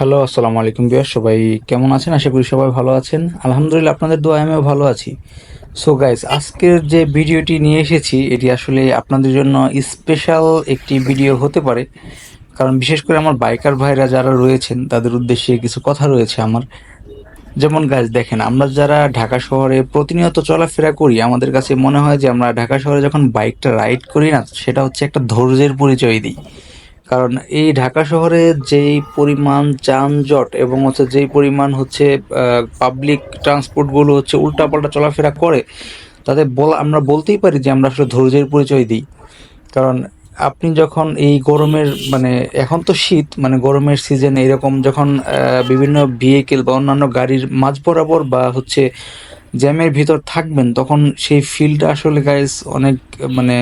Hello, আসসালামু আলাইকুম বিয়ার সবাই কেমন আছেন? আশা করি সবাই ভালো আছেন। আলহামদুলিল্লাহ, আপনাদের দোয়া আমিও ভালো আছি। সো গাইস আজকের যে ভিডিওটি নিয়ে এসেছি, এটি আসলে আপনাদের জন্য স্পেশাল একটি ভিডিও হতে পারে। কারণ বিশেষ করে আমার বাইকার ভাইরা যারা রয়েছেন, তাদের উদ্দেশ্যে কিছু কথা রয়েছে আমার। যেমন গাছ দেখেন, আমরা যারা ঢাকা শহরে প্রতিনিয়ত চলাফেরা করি, আমাদের কাছে মনে হয় যে আমরা ঢাকা শহরে যখন বাইকটা রাইড করি না, সেটা হচ্ছে একটা ধৈর্যের পরিচয় দিই। কারণ এই ঢাকা শহরে যেই পরিমাণ যানজট এবং হচ্ছে যেই পরিমাণ হচ্ছে পাবলিক ট্রান্সপোর্টগুলো হচ্ছে উল্টাপাল্টা চলাফেরা করে, তাতে বলা, আমরা বলতেই পারি যে আমরা আসলে ধৈর্যের পরিচয় দিই। কারণ আপনি যখন এই গরমের মানে এখন তো শীত মানে গরমের সিজন এরকম যখন বিভিন্ন ভেহিকেল বা অন্যান্য গাড়ির মাঝ বরাবর বা হচ্ছে জ্যামের ভিতর থাকবেন, তখন সেই ফিলটা আসলে গাইজ অনেক মানে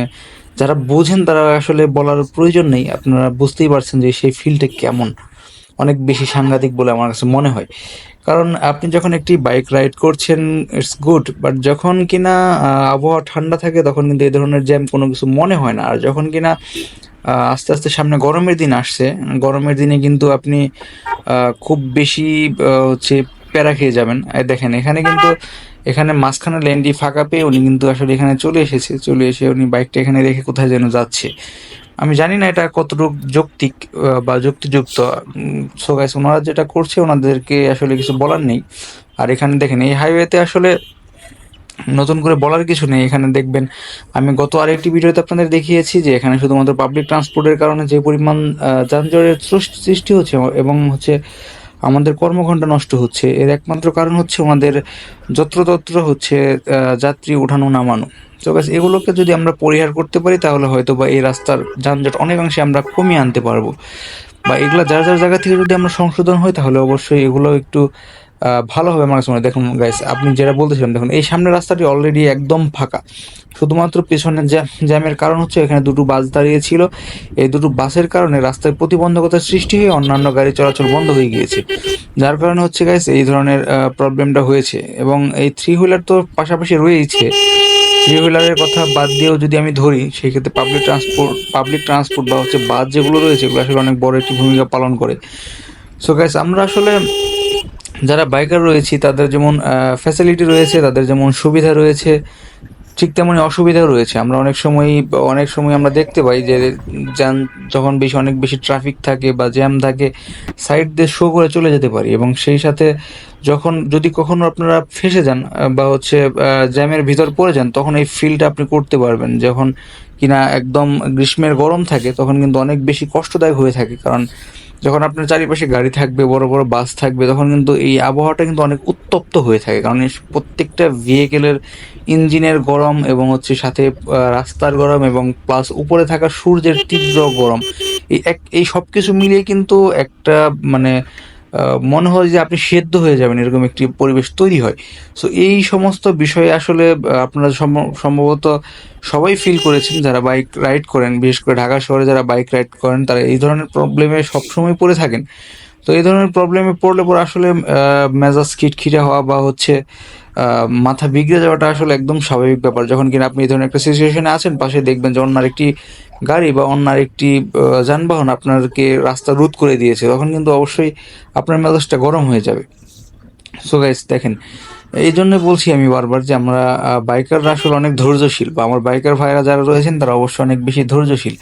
যারা বোঝেন তারা আসলে বলার প্রয়োজন নেই। আপনারা বুঝতেই পারছেন যে সেই ফিলটা কেমন। অনেক বেশি সাংঘাতিক বলে আমার কাছে মনে হয়। কারণ আপনি যখন একটি বাইক রাইড করছেন ইটস গুড বাট যখন কিনা আবহাওয়া ঠান্ডা থাকে, তখন কিন্তু এই ধরনের জ্যাম কোনো কিছু মনে হয় না। আর যখন কিনা আস্তে আস্তে সামনে গরমের দিন আসছে, গরমের দিনে কিন্তু আপনি খুব বেশি হচ্ছে প্যারা খেয়ে যাবেন। দেখেন, এখানে কিন্তু এখানে মাঝখানে লেনটি ফাঁকা পেয়ে উনি কিন্তু আসলে এখানে চলে এসেছে। চলে এসে উনি বাইকটা এখানে রেখে কোথায় যেন যাচ্ছে। আমি জানি না এটা কতটুকু যৌক্তিক বা যুক্তিযুক্ত। সো গাইস ওনারা যেটা করছে, ওনাদেরকে আসলে কিছু বলার নেই। আর এখানে দেখেন, এই হাইওয়েতে আসলে নতুন করে বলার কিছু নেই। এখানে দেখবেন, আমি গত আরেকটি ভিডিওতে আপনাদের দেখিয়েছি যে এখানে শুধুমাত্র পাবলিক ট্রান্সপোর্টের কারণে যে পরিমাণ যানজটের সৃষ্টি হচ্ছে এবং হচ্ছে আমাদের কর্মঘণ্টা নষ্ট হচ্ছে। এর একমাত্র কারণ হচ্ছে আমাদের যত্রতত্র হচ্ছে যাত্রী উঠানো নামানো। তো গাছ এগুলোকে যদি আমরা পরিহার করতে পারি, তাহলে হয়তো বা এই রাস্তার যানজট অনেকাংশে আমরা কমিয়ে আনতে পারব। বা এগুলো যার যার জায়গা থেকে যদি আমরা সংশোধন হয়, তাহলে অবশ্যই এগুলো একটু ভালো হবে আমার কাছে দেখুন গাইস আপনি যেটা বলতেছিলেন, দেখুন, এই সামনের রাস্তাটি অলরেডি একদম ফাঁকা। শুধুমাত্র পেছনের জ্যামের কারণ হচ্ছে এখানে দুটো বাস দাঁড়িয়ে ছিল। এই দুটো বাসের কারণে রাস্তায় প্রতিবন্ধকতার সৃষ্টি হয়ে অন্যান্য গাড়ি চলাচল বন্ধ হয়ে গিয়েছে। যার কারণে হচ্ছে গাইস এই ধরনের প্রবলেমটা হয়েছে। এবং এই থ্রি হুইলার তো পাশাপাশি রয়েইছে। থ্রি হুইলারের কথা বাদ দিয়েও যদি আমি ধরি সেই ক্ষেত্রে পাবলিক ট্রান্সপোর্ট পাবলিক ট্রান্সপোর্ট বা হচ্ছে বাস যেগুলো রয়েছে, এগুলো আসলে অনেক বড় একটি ভূমিকা পালন করে। সো গাইস আমরা আসলে যারা বাইকার রয়েছি, তাদের যেমন ফ্যাসিলিটি রয়েছে, তাদের যেমন সুবিধা রয়েছে, ঠিক তেমনই অসুবিধাও রয়েছে। আমরা অনেক সময় অনেক সময় আমরা দেখতে পাই যে, যান, যখন বেশি, অনেক বেশি ট্রাফিক থাকে বা জ্যাম থাকে সাইড দিয়ে শো করে চলে যেতে পারি। এবং সেই সাথে যখন, যদি কখনো আপনারা ফেসে যান বা হচ্ছে জ্যামের ভিতর পড়ে যান, তখন এই ফিলটা আপনি করতে পারবেন। যখন কিনা একদম গ্রীষ্মের গরম থাকে, তখন কিন্তু অনেক বেশি কষ্টদায়ক হয়ে থাকে। কারণ যখন আপনার চারিপাশে গাড়ি থাকবে, বড় বড় বাস থাকবে, তখন কিন্তু এই আবহাওয়াটা কিন্তু অনেক উত্তপ্ত হয়ে থাকে। কারণ প্রত্যেকটা ভেহিকেলের ইঞ্জিনের গরম এবং হচ্ছে সাথে রাস্তার গরম এবং প্লাস উপরে থাকা সূর্যের তীব্র গরম, এই এক, এই সব কিছু মিলিয়ে কিন্তু একটা মানে মনে হয় যে আপনি সেদ্ধ হয়ে যাবেন, এরকম একটি পরিবেশ তৈরি হয়। সো এই সমস্ত বিষয়ে আসলে আপনারা সম্ভবত সবাই ফিল করেছেন, যারা বাইক রাইড করেন, বিশেষ করে ঢাকা শহরে যারা বাইক রাইড করেন, তারা এই ধরনের প্রবলেমে সবসময় পড়ে থাকেন। তো এই ধরনের প্রবলেমে পড়লে পরে আসলে মেজাজ খিটখিটে হওয়া বা হচ্ছে মাথা বিগড়ে যাওয়াটা আসলে একদম স্বাভাবিক ব্যাপার। যখন কিনা আপনি এই ধরনের একটা সিচুয়েশনে আছেন, পাশে দেখবেন যে অন্য একটি গাড়ি বা অন্য একটি যানবাহন আপনাকে রাস্তা রোধ করে দিয়েছে, তখন কিন্তু অবশ্যই আপনার মেজাজটা গরম হয়ে যাবে। সো গাইস দেখেন, এই জন্য বলছি আমি বারবার যে আমরা বাইকাররা আসলে অনেক ধৈর্যশীল বা আমার বাইকার ভাইরা যারা রয়েছেন, তারা অবশ্যই অনেক বেশি ধৈর্যশীল।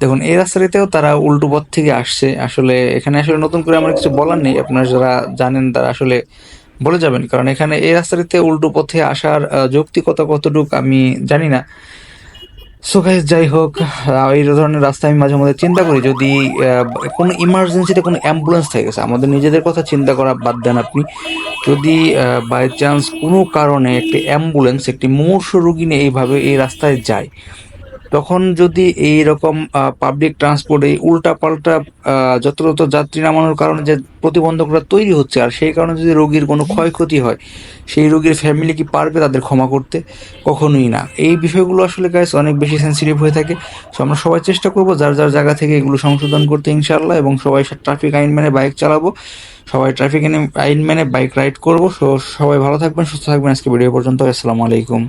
দেখুন, এই রাস্তাটিতেও তারা উল্টো পথ থেকে আসছে, আসলে এখানে আসলে নতুন করে আমার কিছু বলার নেই, আপনারা যারা জানেন তারা আসলে বলে যাবেন, কারণ এখানে এই রাস্তাটিতে উল্টো পথে আসার যৌক্তিকতা কতটুক আমি জানি না। সো গাইজ যাই হোক এই ধরনের রাস্তা আমি মাঝে মধ্যে চিন্তা করি। যদি কোনো ইমার্জেন্সিতে কোনো অ্যাম্বুলেন্স থেকে গেছে, আমাদের নিজেদের কথা চিন্তা করা বাদ দেন আপনি। যদি বাই চান্স কোনো কারণে একটি অ্যাম্বুলেন্স একটি মুমূর্ষ রুগী নিয়ে এইভাবে এই রাস্তায় যায় তখন যদি এই রকম পাবলিক ট্রান্সপোর্ট এই উল্টা পাল্টা যত্রত যাত্রী নামানোর কারণে যে প্রতিবন্ধকরা তৈরি হচ্ছে আর সেই কারণে যদি রোগীর কোনো ক্ষয়ক্ষতি হয়, সেই রোগীর ফ্যামিলি কি পারবে তাদের ক্ষমা করতে? কখনোই না। এই বিষয়গুলো আসলে গাইস অনেক বেশি সেন্সিটিভ হয়ে থাকে। সো আমরা সবাই চেষ্টা করব যার যার জায়গা থেকে এগুলো সংশোধন করতে ইনশাল্লাহ এবং সবাই ট্রাফিক আইন মেনে বাইক চালাবো। সবাই ট্রাফিক আইন মেনে বাইক রাইড করব। সো সবাই ভালো থাকবেন, সুস্থ থাকবেন। আজকে ভিডিও পর্যন্ত আসসালামু আলাইকুম।